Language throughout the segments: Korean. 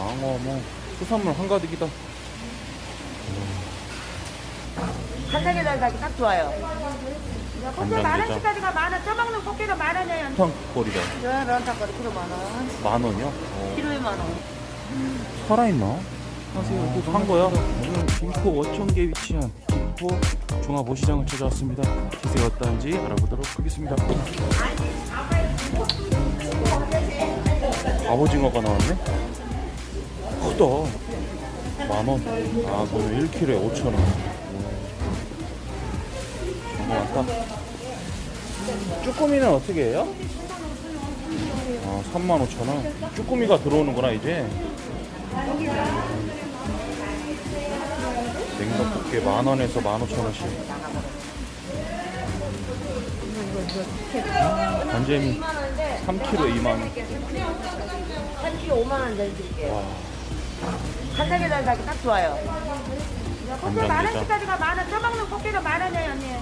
장어 뭐 수산물 한가득이다. 간장에 달달기 딱 좋아요. 꽃게 만 간장게장. 원씩까지가 만 원. 쪄먹는 꽃게가 만 원이에요. 탕거리다. 저 런탁거리 키로 만 원. 만 원이요? 어. 키로에 만 원. 살아있나? 하세요. 또산 거야? 오늘 김포 어촌계에 위치한 김포 종합오시장을 찾아왔습니다. 기세가 어떤지 알아보도록 하겠습니다. 갑오징어가 나왔네? 크다. 만 원. 아, 그러면 1kg에 5천 원. 정말 많다. 쭈꾸미는 어떻게 해요? 아, 3만 5천 원. 쭈꾸미가 들어오는구나, 이제. 냉동국게 만 원에서 만 오천 원씩. 간재미 3kg에 2만 원. 한 키로 5만 원 드릴게요. 와, 간장에 달달기 딱 좋아요. 만 간장게장. 원씩까지가 만 원. 쪄먹는 꽃게가 만 원이에요, 언니.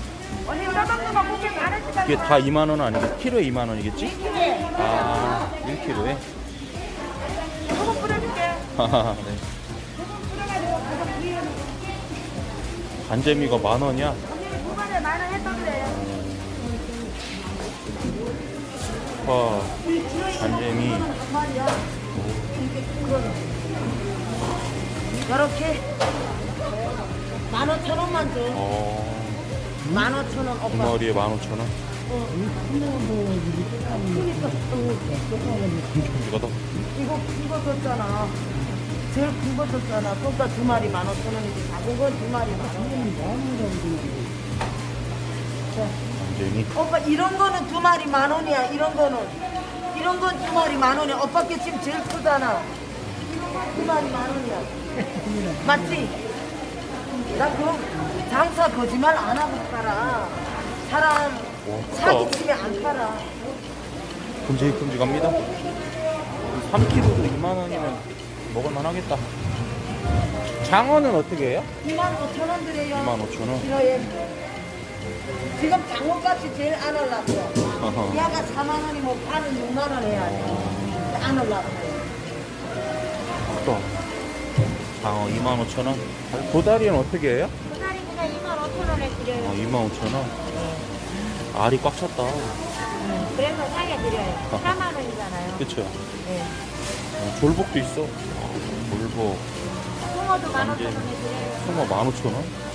언니 쪄먹는 거 꽃게 만 원씩까지. 이게 다 2만 원 아니겠지? 키로에 2만 원이겠지? 키로에. 아, 1kg에? 소금 뿌려줄게. 네. 간재미가 만 원이야? 언니 두 번에 만원 했어도 돼요. 와, 간재미. 이렇게 만 오천 원만 줘. 어, 만 오천 원두 오빠. 마리에 만 오천 원. 이거다. 이거 이거 줬잖아. 제일 큰 거 줬잖아. 그러니까 두 마리 만 오천 원이지. 작은 건 두 마리 만 원. 간재미. 오빠 이런 거는 두 마리 만 원이야. 이런 거는 이런 건 두 마리 만 원이야. 오빠 게 지금 제일 크잖아. 마리 만 원이야. 맞지? 나 그럼 장사 거짓말 안 하고 팔아. 사람 와, 사기 크다. 치면 안 팔아. 큼직큼직합니다. 3kg도 2만 원이면 먹을만 하겠다. 장어는 어떻게 해요? 2만 5천 원 드려요. 2만 5천 원. 키로에. 지금 장어값이 제일 안 올랐어. 어허. 야가 4만 원이 뭐 반은 6만 원 해야 돼. 안 올랐어. 크다. 장어 2만 5천 원. 도다리는 어떻게 해요? 그날이 그냥 2만 5천 원에 어, 드려요. 2만 5천 원. 알이 꽉 찼다. 그래서 싸게 드려요. 4만 원이잖아요. 그쵸? 네. 어, 졸복도 있어. 아, 졸복. 송어도 1만 5천 완전. 원에 드려요. 송어 15,000원?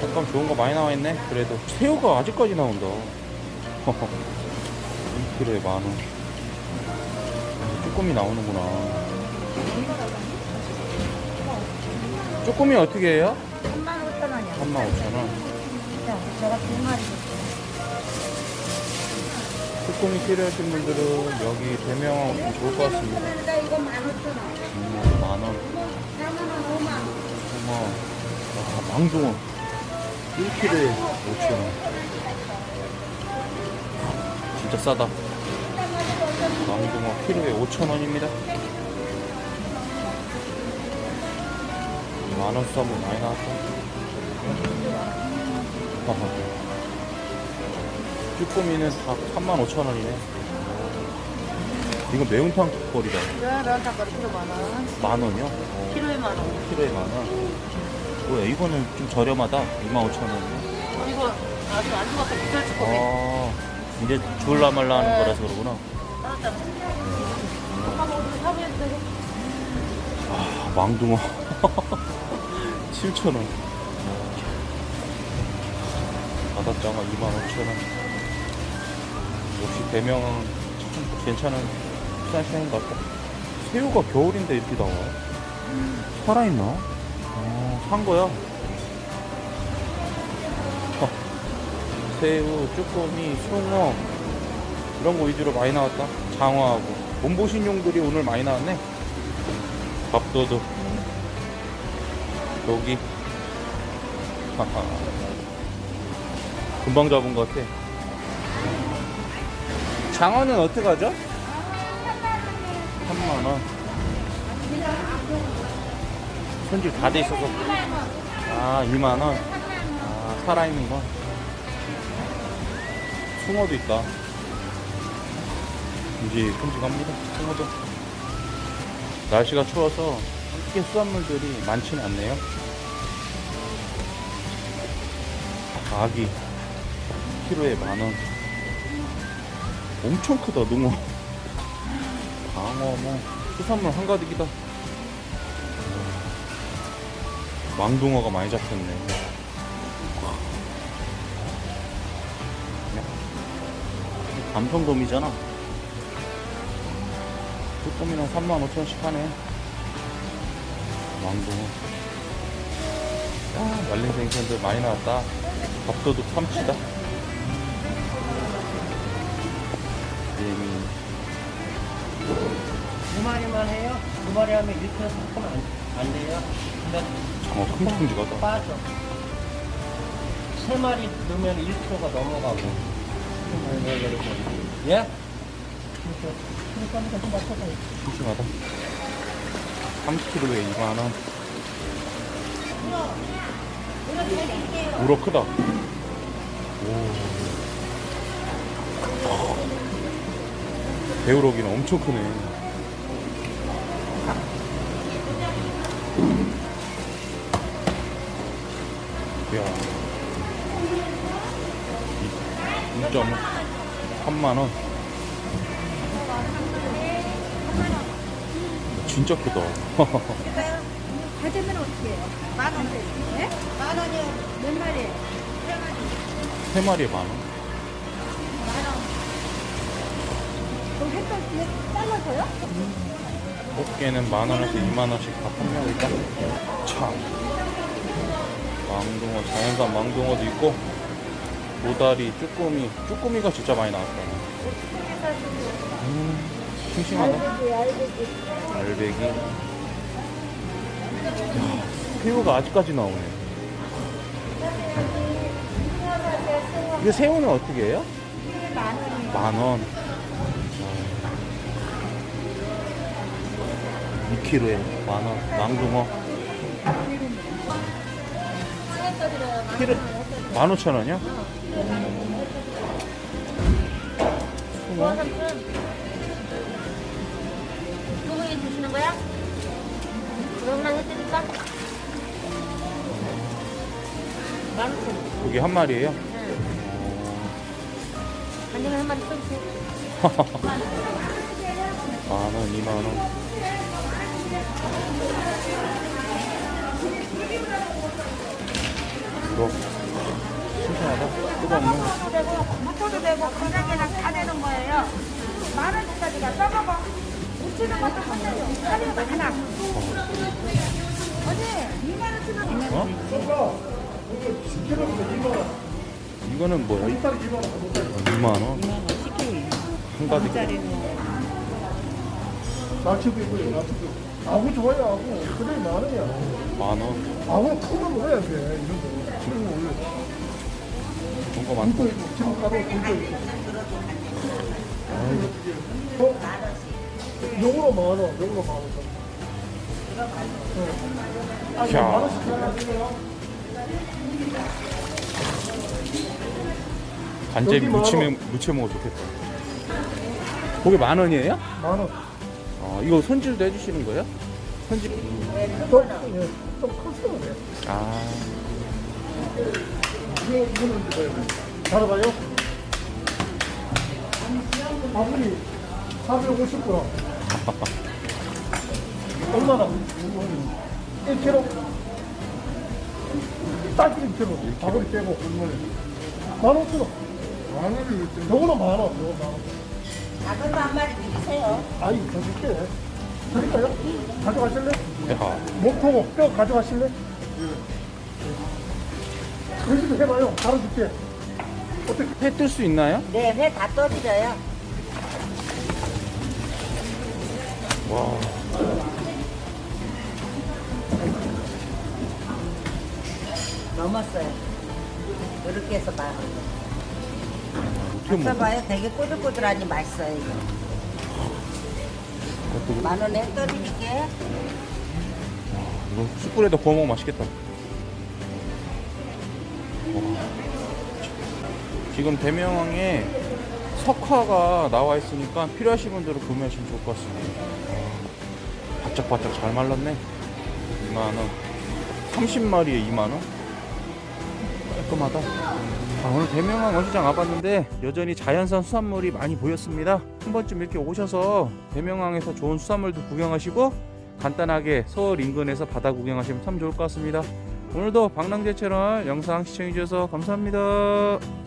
잠깐 좋은 거 많이 나와 있네 그래도 새우가 아직까지 나온다 2kg에 만 원 쭈꾸미 나오는구나 쭈꾸미 어떻게 해요? 3만 5천 원이요. 35,000원 제가 두 마리 줬어요. 쭈꾸미 필요하신 분들은 여기 대명하고 오시면 좋을 것 같습니다 나 이거 1만 5천 원. 음, 만원 4만 원, 5만 원. 송어 와, 망둥어 1kg에 5,000원 진짜 싸다 망둥어 키로에 5,000원입니다 만원 싸면 많이 나왔다. 쭈꾸미는 다 35,000원이네 이거 매운탕 거리다 저 런탁거리 키로 만 원. 만 원이요? 어. 키로에 만 원. 키로에 만 원. 뭐야 이거는 좀 저렴하다. 25,000원이요. 이거 아직 안 죽었어. 비쌀 거아 이제 줄라 말라 하는 거라서 그러구나. 아 망둥어 7,000원. 바닷장어 25,000원. 역시 대명은 참 괜찮은 수산시장인 것 같다. 새우가 겨울인데 이렇게 나와? 살아있나? 어, 산 거야? 어, 새우, 쭈꾸미, 숭어 이런 거 위주로 많이 나왔다. 장어하고 몸보신용들이 오늘 많이 나왔네. 밥도둑, 여기, 하하. 금방 잡은 것 같아. 장어는 어떻게 하죠? 3만원. 손질 다 돼 있어서. 아, 2만원. 아, 살아있는 거. 숭어도 있다. 큼직큼직합니다. 홍어도. 날씨가 추워서 함께 수산물들이 많지는 않네요. 아기 키로에 만 원. 엄청 크다 농어. 방어 뭐 수산물 한가득이다. 망둥어가 많이 잡혔네. 감성돔이잖아. 쭈꾸미는 35,000원씩 하네. 망둥어. 야, 말린 생선들 많이 나왔다. 밥도둑 삼치다. 예미. 두 마리만 해요? 두 마리 하면 이렇게 해서 하면 안, 안 돼요? 근데 장어 큼직큼직하다. 빠져. 세 마리 넣으면 1kg가 넘어가고. 예? 싱싱하다. 30kg에 2만원. 우럭 크다. 오. 배우럭이는 엄청 크네. 이야. 2.5. 3만원. 진짜 크다. 가재면 어떻게 해요? 만 원. 네? 만 원이요. 몇 마리? 세 마리에 만 원. 그럼 햇살 뒤에 잘라서요? 꽃게는 만 원에서 2만 원씩 다 판매하고 있다. 참. 망둥어, 자연산 망둥어도 있고, 도다리, 쭈꾸미. 쭈꾸미가 진짜 많이 나왔다. 음, 싱싱하다. 알배기. 야, 새우가 아직까지 나오네. 이거 새우는 어떻게 해요? 만 원. 2kg에 만 원. 망둥어. 키로 만 오천 원이요? 누 거야? 그것만 해드릴까? 만 원. 그게 한 마리예요? 한 입에 한 마리 써주세요. 만 원, 이만 원. 이거 신선하다. 뜨거없는 도 되고, 무토도 되고, 간장게랑 다 되는 거예요. 만 원짜리가 써먹어. 어? 이거는 뭐야? 2만 원. 한 가지. 낙지도 있고요, 낙지도. 아구 좋아요, 아구. 그래, 만 원이야. 만 원. 아구 큰거 먹어야 돼, 이런 거. 지금 원래. 좋은 거 있고, 지금 가도 굴도 있고. 요거로 만 원, 요거로 만 원. 네. 아니, 자. 만 원씩 들어가세요. 간제 여기 만 무침에 무쳐 먹어 좋겠다. 그게 만 원이에요? 만 원. 아, 이거 손질도 해주시는 거예요? 손질. 좀, 예, 좀 컸으면 돼. 아, 이거, 이거는 뭐야? 잘해봐요. 아버지, 450g. 얼마나? 1kg. 딱 1kg. 아버지 빼고. 15,000원. 만 원이 요거는 만 원. 요거 만 원. 작은 거한 마리 드리세요. 아이, 더 줄게. 드릴까요? 가져가실래? 야, 목통어 뼈 가져가실래? 그러지도 해봐요. 바로 줄게. 어떻게? 해뜰수 있나요? 네, 회 다 떠드려요. 와, 넘었어요. 이렇게 해서 만 원. 어떻게 먹어? 써봐요. 되게 꼬들꼬들하니 맛있어요. 이거. 어떻게? 만 원에 떠드릴게. 이거 숯불에다 구워 먹으면 맛있겠다. 와. 지금 대명항에 석화가 나와 있으니까 필요하신 분들은 구매하시면 좋을 것 같습니다. 아, 바짝바짝 잘 말랐네. 2만원. 30마리에 2만원? 깔끔하다. 아, 오늘 대명항 원시장 와봤는데 여전히 자연산 수산물이 많이 보였습니다. 한 번쯤 이렇게 오셔서 대명항에서 좋은 수산물도 구경하시고 간단하게 서울 인근에서 바다 구경하시면 참 좋을 것 같습니다. 오늘도 방랑제 채널 영상 시청해주셔서 감사합니다.